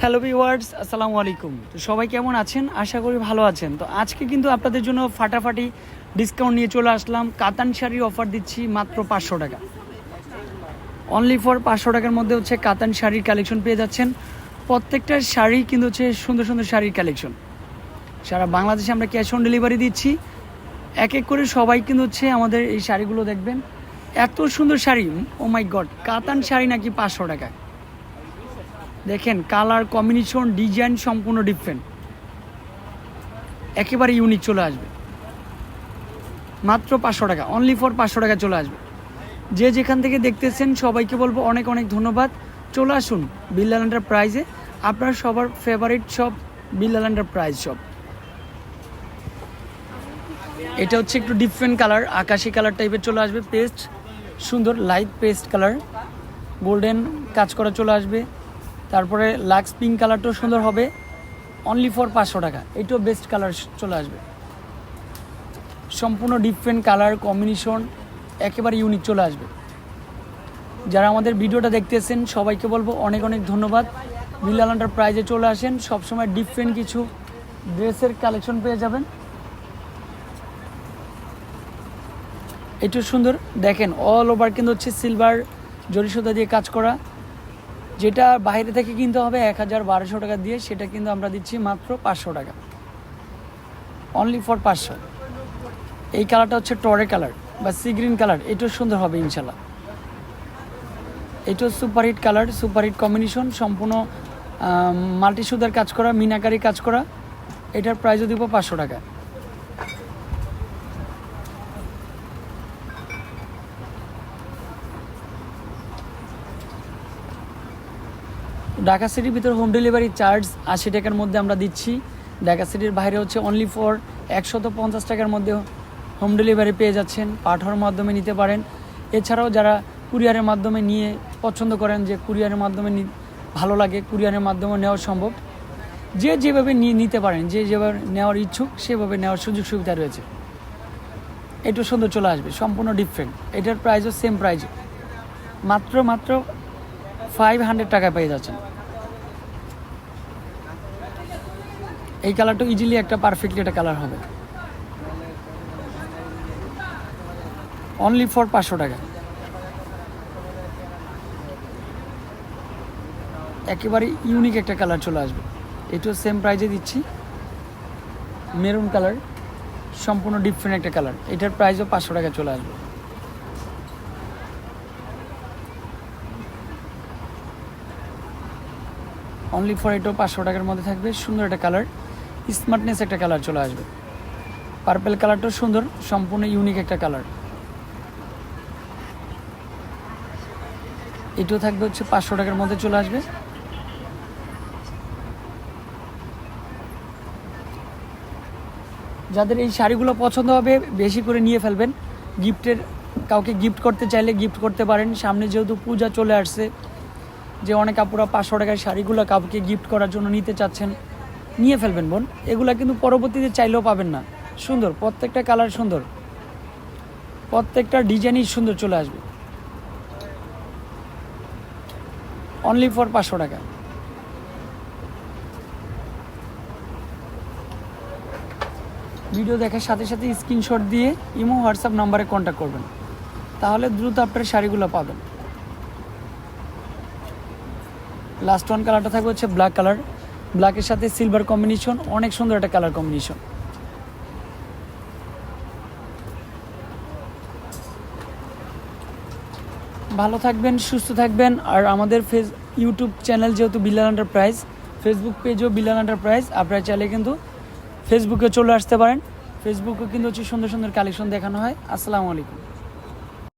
Hello viewers আসসালামু আলাইকুম। তো সবাই কেমন আছেন? আশা করি ভালো আছেন। তো আজকে কিন্তু আপনাদের জন্য ফাটাফাটি ডিসকাউন্ট নিয়ে চলে আসলাম। কাতান শাড়ির অফার দিচ্ছি মাত্র পাঁচশো টাকা। অনলি ফর পাঁচশো টাকার মধ্যে হচ্ছে কাতান শাড়ির কালেকশন পেয়ে যাচ্ছেন। প্রত্যেকটা শাড়ি কিন্তু হচ্ছে সুন্দর সুন্দর শাড়ির কালেকশন সারা বাংলাদেশে আমরা ক্যাশ অন ডেলিভারি দিচ্ছি। এক এক করে সবাই কিন্তু হচ্ছে আমাদের এই শাড়িগুলো দেখবেন। এত সুন্দর শাড়ি ও মাই গড কাতান শাড়ি নাকি পাঁচশো টাকা দেখেন কালার কম্বিনেশন ডিজাইন সম্পূর্ণ ডিফারেন্ট একেবারে ইউনিক চলে আসবে। মাত্র পাঁচশো টাকা অনলি ফর পাঁচশো টাকা চলে আসবে। যে যেখান থেকে দেখতেছেন, সবাইকে বলব অনেক অনেক ধন্যবাদ। চলে আসুন বিল্লাল প্রাইজে আপনার সবার favourite shop Billal price shop এটা হচ্ছে একটু ডিফারেন্ট কালার আকাশি কালার টাইপের চলে আসবে পেস্ট সুন্দর লাইট পেস্ট কালার গোল্ডেন কাজ করা চলে আসবে। তারপরে লাক্স পিঙ্ক কালারটাও সুন্দর হবে। অনলি ফর পাঁচশো টাকা। এটাও বেস্ট কালার চলে আসবে। সম্পূর্ণ ডিফারেন্ট কালার কম্বিনেশন একেবারে ইউনিক চলে আসবে। যারা আমাদের ভিডিওটা দেখতেছেন, সবাইকে বলব অনেক অনেক ধন্যবাদ। বিল্লালান্ডার প্রাইজে চলে আসেন, সবসময় ডিফারেন্ট কিছু ড্রেসের কালেকশন পেয়ে যাবেন। একটু সুন্দর। দেখেন অল ওভার কিন্তু হচ্ছে সিলভার জরিসুতা দিয়ে কাজ করা। যেটা বাইরে থেকে কিনতে হবে এক হাজার বারোশো টাকা দিয়ে, সেটা কিন্তু আমরা দিচ্ছি মাত্র পাঁচশো টাকা। অনলি ফর পাঁচশো। এই কালারটা হচ্ছে টরে কালার বা সি গ্রিন কালার এটাও সুন্দর হবে ইনশাল্লাহ এটাও সুপারহিট কালার সুপারহিট কম্বিনেশন সম্পূর্ণ মাল্টি সুদার কাজ করা, মিনাকারি কাজ করা। এটার প্রাইসও দিব পাঁচশো টাকা। ঢাকা সিটির ভিতরে হোম ডেলিভারি চার্জ আশি টাকার মধ্যে আমরা দিচ্ছি। ঢাকা সিটির বাইরে হচ্ছে অনলি ফর একশত পঞ্চাশ টাকার মধ্যে হোম ডেলিভারি পেয়ে যাচ্ছেন। পাঠার মাধ্যমে নিতে পারেন। এছাড়াও যারা কুরিয়ারের মাধ্যমে নিয়ে পছন্দ করেন যে কুরিয়ারের মাধ্যমে ভালো লাগে কুরিয়ারের মাধ্যমে নেওয়া সম্ভব। যে যেভাবে নিতে পারেন, যে যেভাবে নেওয়ার ইচ্ছুক, সেভাবে নেওয়ার সুযোগ সুবিধা রয়েছে। একটু সুন্দর চলে আসবে, সম্পূর্ণ ডিফারেন্ট এটার প্রাইসও সেম প্রাইস মাত্র মাত্র ফাইভ হান্ড্রেড টাকা পেয়ে যাচ্ছেন। এই কালারটা ইজিলি একটা পারফেক্টলি একটা কালার হবে। অনলি ফর পাঁচশো টাকা। একেবারে ইউনিক একটা কালার চলে আসবে। এটাও সেম প্রাইজে দিচ্ছি। মেরুন কালার সম্পূর্ণ ডিফারেন্ট একটা কালার এটার প্রাইসও পাঁচশো টাকা চলে আসবে। অনলি ফর এটাও পাঁচশো টাকার মধ্যে থাকবে, সুন্দর একটা কালার স্মার্টনেস একটা কালার চলে আসবে। পার্পেল কালারটাও সুন্দর, সম্পূর্ণ ইউনিক একটা কালার এটাও থাকবে হচ্ছে পাঁচশো টাকার মধ্যে চলে আসবে। যাদের এই শাড়িগুলো পছন্দ হবে, বেশি করে নিয়ে ফেলবেন। গিফটের কাউকে গিফট করতে চাইলে গিফট করতে পারেন। সামনে যেহেতু পূজা চলে আসছে যে অনেক আপুরা পাঁচশো টাকার শাড়িগুলো কাউকে গিফট করার জন্য নিতে চাচ্ছেন, নিয়ে ফেলবেন বোন। এগুলা কিন্তু পরবর্তীতে চাইলেও পাবেন না। সুন্দর, প্রত্যেকটা কালার সুন্দর। প্রত্যেকটা ডিজাইনই সুন্দর চলে আসবে। অনলি ফর পাঁচশো টাকা। ভিডিও দেখার সাথে সাথে স্ক্রিনশট দিয়ে ইমো হোয়াটসঅ্যাপ নাম্বারে কন্ট্যাক্ট করবেন। তাহলে দ্রুত আপনার শাড়িগুলো পাবেন। লাস্ট ওয়ান কালারটা থাকবে হচ্ছে ব্ল্যাক কালার ব্ল্যাকের সাথে সিলভার কম্বিনেশন অনেক সুন্দর একটা কালার কম্বিনেশন ভালো থাকবেন, সুস্থ থাকবেন, আর আমাদের ফেস ইউটিউব চ্যানেল যেহেতু বিল্লাল এন্টারপ্রাইজ ফেসবুক পেজও বিল্লাল এন্টারপ্রাইজ আপনারা চাইলে কিন্তু ফেসবুকে চলে আসতে পারেন। ফেসবুকে কিন্তু হচ্ছে সুন্দর সুন্দর কালেকশন দেখানো হয়। আসসালামু আলাইকুম।